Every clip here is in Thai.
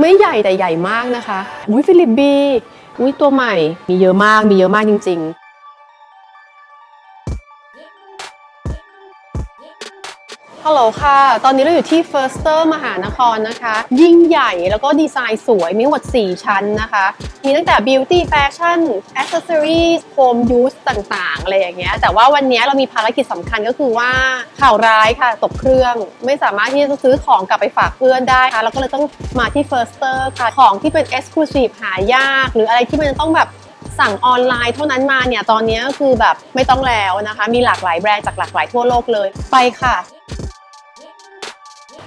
ไม่ใหญ่แต่ใหญ่มากนะคะ อุ้ยฟิลิปบีอุ้ยตัวใหม่ มีเยอะมาก มีเยอะมากจริง ๆ ฮัลโหลค่ะ ตอนนี้เราอยู่ที่ Firster มหานครนะคะ ยิ่งใหญ่แล้วก็ดีไซน์สวย มีทั้งหมด 4 ชั้นนะคะ มีตั้งแต่ beauty fashion accessories home use ต่างๆ อะไรอย่างเงี้ย แต่ว่าวันนี้เรามีภารกิจสำคัญก็คือว่าข่าวร้ายค่ะ ตกเครื่องไม่สามารถที่จะซื้อของกลับไปฝากเพื่อนได้ค่ะเราก็เลยต้องมาที่ Firster ค่ะ ของที่เป็น exclusive หายาก หรืออะไรที่มันต้องแบบสั่งออนไลน์เท่านั้นมาเนี่ย ตอนนี้ก็คือแบบไม่ต้องแล้วนะคะ มีหลากหลายแบรนด์จากหลากหลายทั่วโลกเลย ไปค่ะ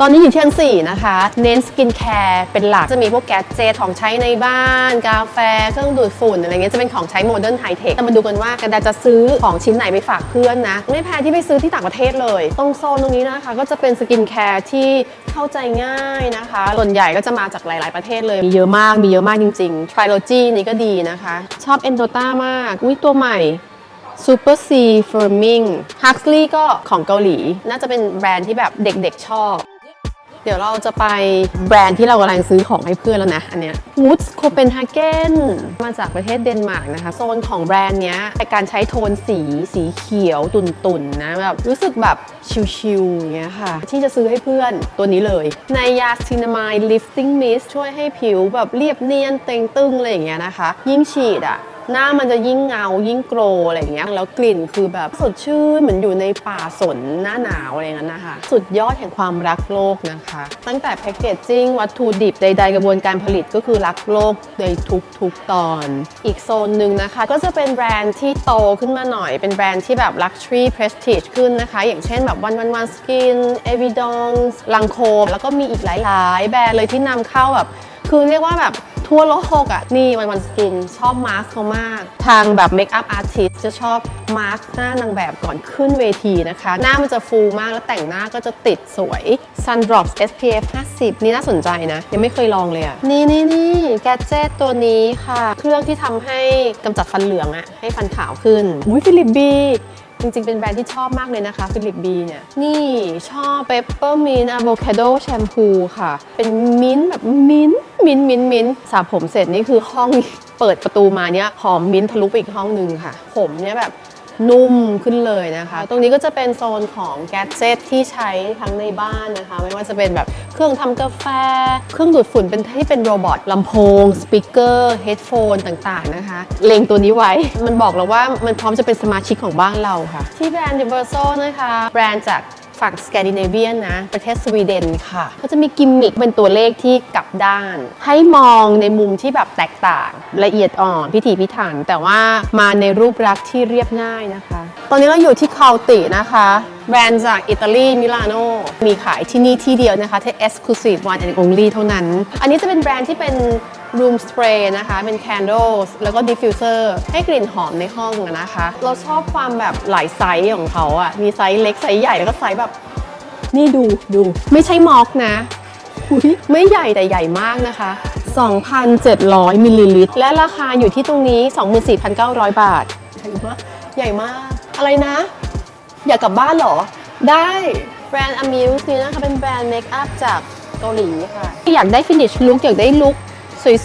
ตอนนี้อยู่ที่ชั้น4นะคะ เน้นสกินแคร์เป็นหลัก จะมีพวกแกดเจตของใช้ในบ้าน กาแฟ เครื่องดูดฝุ่น อะไรเงี้ย จะเป็นของใช้โมเดิร์นไฮเทค แต่มาดูกันว่ากันดาจะซื้อของชิ้นไหนไปฝากเพื่อนนะ ไม่แพ้ที่ไปซื้อที่ต่างประเทศเลย ตรงโซนตรงนี้นะคะ ก็จะเป็นสกินแคร์ที่เข้าใจง่ายนะคะ ส่วนใหญ่ก็จะมาจากหลาย ๆ ประเทศเลย มีเยอะมาก มีเยอะมากจริงๆ Trilogy นี่ก็ดีนะคะ ชอบเอนโดต้ามาก อุ้ยตัวใหม่ Super C Firming Huxley ก็ของเกาหลี น่าจะเป็นแบรนด์ที่แบบเด็ก ๆ ชอบ เดี๋ยวเราจะไปแบรนด์ที่เรากำลังซื้อของให้เพื่อนแล้วนะ อันเนี้ย Woods Copenhagen มาจากประเทศเดนมาร์กนะคะ โซนของแบรนด์เนี้ยเป็นการใช้โทนสีสีเขียวตุ่นๆนะแบบรู้สึกแบบชิลๆอย่างเงี้ยค่ะ ที่จะซื้อให้เพื่อนตัวนี้เลยในยาซินามาย lifting mist ช่วยให้ผิวแบบเรียบเนียนเต่งตึงอะไรอย่างเงี้ยนะคะ ยิ่งฉีดอะ หน้ามันจะยิ่งเงายิ่งโกรอะไรอย่างเงี้ยแล้วกลิ่นคือแบบสดชื่นเหมือนอยู่ในป่าสนหน้าหนาวอะไรอย่างนั้นนะคะ สุดยอดแห่งความรักโลกนะคะ ตั้งแต่แพคเกจจิ้งวัตถุดิบใดๆกระบวนการผลิตก็คือรักโลกในทุกๆตอน อีกโซนหนึ่งนะคะ ก็จะเป็นแบรนด์ที่โตขึ้นมาหน่อยเป็นแบรนด์ที่แบบ luxury prestige ขึ้นนะคะ อย่างเช่นแบบวันวันวันสกินเอวิดองลังโคมแล้วก็มีอีกหลาย ๆ แบรนด์เลยที่นำเข้าแบบคือเรียกว่าแบบ ทั่วโลกอะ่ะ นี่วันวันสกินชอบมาร์คเขามาก ทางแบบเมคอัพอาร์ติสจะชอบมาร์คหน้านางแบบก่อนขึ้นเวทีนะคะ หน้ามันจะฟูมากแล้วแต่งหน้าก็จะติดสวย Sun Drops SPF 50 นี่น่าสนใจนะ ยังไม่เคยลองเลยอะ่ะ นี่นี่นี่แกเจตตัวนี้ค่ะ เครื่องที่ทำให้กำจัดฟันเหลืองอะ่ะให้ฟันขาวขึ้นอุ้ยฟิลิปบี จริงๆ เป็นแบรนด์ที่ชอบมากเลยนะคะฟิลิปบีเนี่ย นี่ชอบ Peppermint Avocado Shampoo ค่ะ เป็นมิ้นท์แบบมิ้นมิ้นมิ้นมิ้นสระผมเสร็จนี่คือห้องเปิดประตูมาเนี่ยหอมมิ้นทะลุไปอีกห้องหนึ่งค่ะ ผมเนี่ยแบบ นุ่มขึ้นเลยนะคะ ตรงนี้ก็จะเป็นโซนของแกดเจตที่ใช้ทั้งในบ้านนะคะ ไม่ว่าจะเป็นแบบเครื่องทำกาแฟ เครื่องดูดฝุ่นเป็นที่เป็นโรบอทลำโพง สปีกเกอร์เฮดโฟนต่างๆนะคะ เล็งตัวนี้ไว้ มันบอกเราว่ามันพร้อมจะเป็นสมาชิกของบ้านเราค่ะ ที่แบรนด์ Universal นะคะ แบรนด์จาก ฝั่งสแกนดิเนเวียนนะ ประเทศสวีเดนค่ะเขาจะมีกิมมิคเป็นตัวเลขที่กลับด้าน ให้มองในมุมที่แบบแตกต่างละเอียดอ่อนพิถีพิถัน แต่ว่ามาในรูปลักษณ์ที่เรียบง่ายนะคะ ตอนนี้เราอยู่ที่คาตินะคะ แบรนด์จากอิตาลีมิลานโนมีขายที่นี่ที่เดียวนะคะที่ Exclusive One and Only เท่านั้น อันนี้จะเป็นแบรนด์ที่เป็น room spray นะคะ เป็น candles แล้วก็ diffuser ให้กลิ่นหอมในห้องอะนะคะ เราชอบความแบบหลายไซส์ของเขาอะมีไซส์เล็กไซส์ใหญ่แล้วก็ไซส์แบบ นี่ดูดู ไม่ใช่มอกนะอุ๊ยไม่ใหญ่แต่ใหญ่มากนะคะ 2,700 มิลลิลิตร และราคาอยู่ที่ตรงนี้ 24,900 บาท ใหญ่มาก ใหญ่มาก อะไรนะ อยากกลับบ้านเหรอ ได้แบรนด์ Amuse นี่นะคะ เป็นแบรนด์เมคอัพจากเกาหลีค่ะ อยากได้ finish look อยากได้ลุค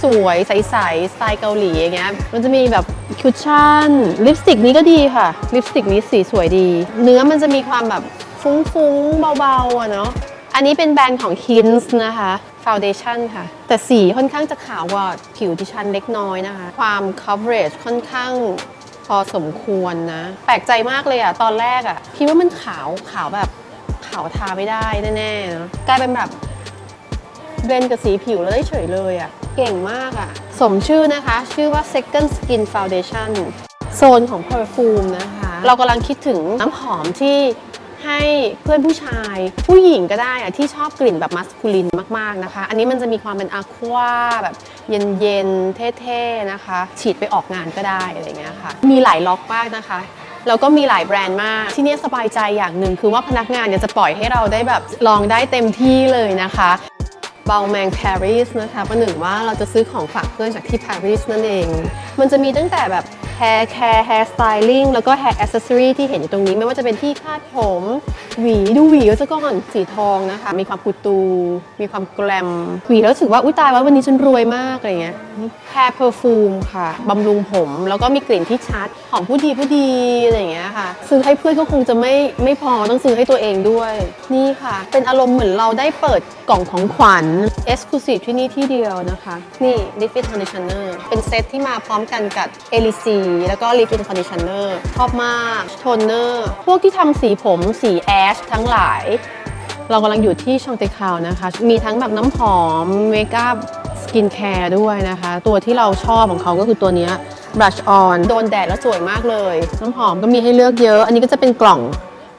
สวยๆ ใสๆ สไตล์เกาหลีอย่างเงี้ย มันจะมีแบบคุชชั่น ลิปสติกนี้ก็ดีค่ะ ลิปสติกนี้สีสวยดี เนื้อมันจะมีความแบบฟุ้งๆ เบาๆอะเนาะ อันนี้เป็นแบรนด์ของ Kins นะคะ Foundation ค่ะ แต่สีค่อนข้างจะขาวกว่าผิวดิฉันเล็กน้อยนะคะ ความ coverage ค่อนข้างพอสมควรนะ แปลกใจมากเลยอะตอนแรกอะคิดว่ามันขาวขาวแบบขาวทาไม่ได้แน่ๆเนะกลายเป็นแบบเบลนด์กับสีผิวแล้วได้เฉยเลยอะ่ะ เก่งมากอะ่ะ สมชื่อนะคะ ชื่อว่า Second Skin Foundation โซนของ perfume นะคะ เรากำลังคิดถึงน้ำหอมที่ให้เพื่อนผู้ชาย ผู้หญิงก็ได้อะที่ชอบกลิ่นแบบมัสคูลินมาก ๆ นะคะ อันนี้มันจะมีความเป็นอะควาแบบเย็น ๆ เท่ ๆ นะคะ ฉีดไปออกงานก็ได้อะไรเงี้ยค่ะ มีหลายล็อกมากนะคะแล้วก็มีหลายแบรนด์มาก ที่เนี่ยสบายใจอย่างหนึ่งคือว่าพนักงานเนี่ยจะปล่อยให้เราได้แบบลองได้เต็มที่เลยนะคะ เบาแมงปารีสนะคะประหนึ่งว่าเราจะซื้อของฝากเพื่อนจากที่ปารีสนั่นเอง มันจะมีตั้งแต่แบบ hair care hair styling แล้วก็ hair accessory ที่เห็นอยู่ตรงนี้ ไม่ว่าจะเป็นที่คาดผม หวีดูหวีซะก่อนสีทองนะคะ มีความกุตู มีความแกลม หวีแล้วรู้สึกว่า อุ้ยตายว่าวันนี้ฉันรวยมากอะไรเงี้ย hair perfume ค่ะ บำรุงผม แล้วก็มีกลิ่นที่ชัด หอมผู้ดีผู้ดีอะไรเงี้ยค่ะ ซื้อให้เพื่อนก็คงจะไม่ไม่พอต้องซื้อให้ตัวเองด้วย นี่ค่ะ เป็นอารมณ์เหมือนเราได้เปิดกล่องของขวัญ exclusive ที่นี่ที่เดียวนะคะ นี่ Lift In Conditioner เป็นเซตที่มาพร้อมกันกับ e l i c แล้วก็ Lift In Conditioner ชอบมากโทนเนอร์ พวกที่ทำสีผมสีแอชทั้งหลาย เรากำลังอยู่ที่ชองเตคาวนะคะ มีทั้งแบบน้ำหอมเมคอัพสกินแคร์ด้วยนะคะ ตัวที่เราชอบของเขาก็คือตัวนี้ย Brush On โดนแดดแล้วสวยมากเลย น้ำหอมก็มีให้เลือกเยอะ อันนี้ก็จะเป็นกล่อง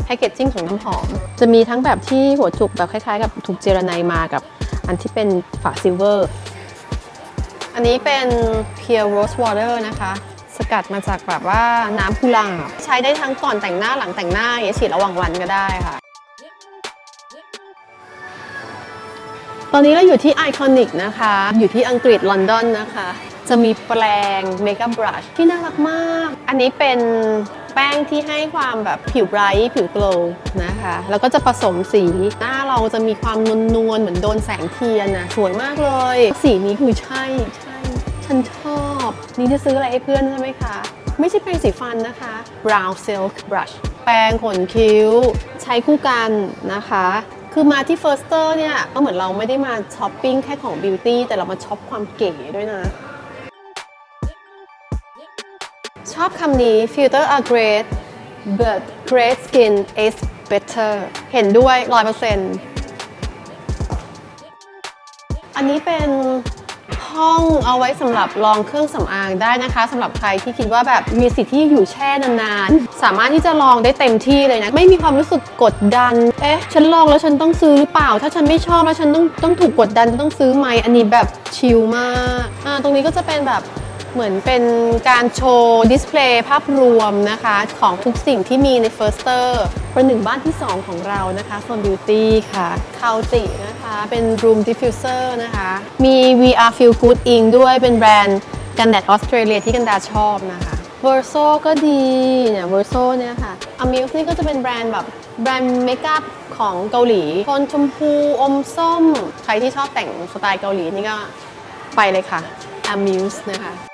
แพคเกจจิ้งของน้ำหอม จะมีทั้งแบบที่หัวจุกแบบคล้ายๆ กับถูกเจรไนมากับอันที่เป็นฝาซิลเวอร์ อันนี้เป็น Pure Rose Water นะคะ กัดมาจากแบบว่าน้ำกุหลาบใช้ได้ทั้งก่อนแต่งหน้าหลังแต่งหน้าอย่างเงี้ยฉีดระหว่างวันก็ได้ค่ะ ตอนนี้เราอยู่ที่ไอคอนิกนะคะ อยู่ที่อังกฤษลอนดอนนะคะ จะมีแปรงเมคอัพบรัชที่น่ารักมาก อันนี้เป็นแป้งที่ให้ความแบบผิวไบรท์ผิวโกลว์นะคะ แล้วก็จะผสมสีหน้าเราจะมีความนวลๆเหมือนโดนแสงเทียนนะสวยมากเลย สีนี้คือใช่ใช่ ฉันชอบ นี่จะซื้ออะไรให้เพื่อนใช่ไหมคะ ไม่ใช่แปรงสีฟันนะคะ brown silk brush แปรงขนคิ้ว ใช้คู่กันนะคะ คือมาที่ Firster เนี่ยก็เหมือนเราไม่ได้มาช้อปปิ้งแค่ของ beauty แต่เรามาช็อปความเก๋ด้วยนะ ชอบคำนี้ filter are great but great skin is better เห็นด้วย 100%อันนี้เป็น ห้องเอาไว้สำหรับลองเครื่องสำอางได้นะคะสำหรับใครที่คิดว่าแบบมีสิทธิ์ที่อยู่แช่นานๆ สามารถที่จะลองได้เต็มที่เลยนะ ไม่มีความรู้สึกกดดัน เอ๊ะ ฉันลองแล้วฉันต้องซื้อหรือเปล่า ถ้าฉันไม่ชอบแล้วฉันต้องต้องถูกกดดันต้องซื้อไหมอันนี้แบบชิลมาก อ่า ตรงนี้ก็จะเป็นแบบ เหมือนเป็นการโชว์ดิสเพลย์ภาพรวมนะคะ ของทุกสิ่งที่มีใน Firster ประหนึ่งบ้านที่ 2 ของเรานะคะโซนบิวตี้ค่ะคาวตินะคะ เป็น Room Diffuser นะคะ มี VR Feel Good Ink ด้วยเป็นแบรนด์กันแดดออสเตรเลียที่กันดาชอบนะคะ Verso ก็ดีเนี่ย Verso เนี่ยค่ะ Amuse นี่ก็จะเป็นแบรนด์แบบแบรนด์เมคอัพของเกาหลีโทนชมพูอมส้ม ใครที่ชอบแต่งสไตล์เกาหลีนี่ก็ไปเลยค่ะ Amuse นะคะ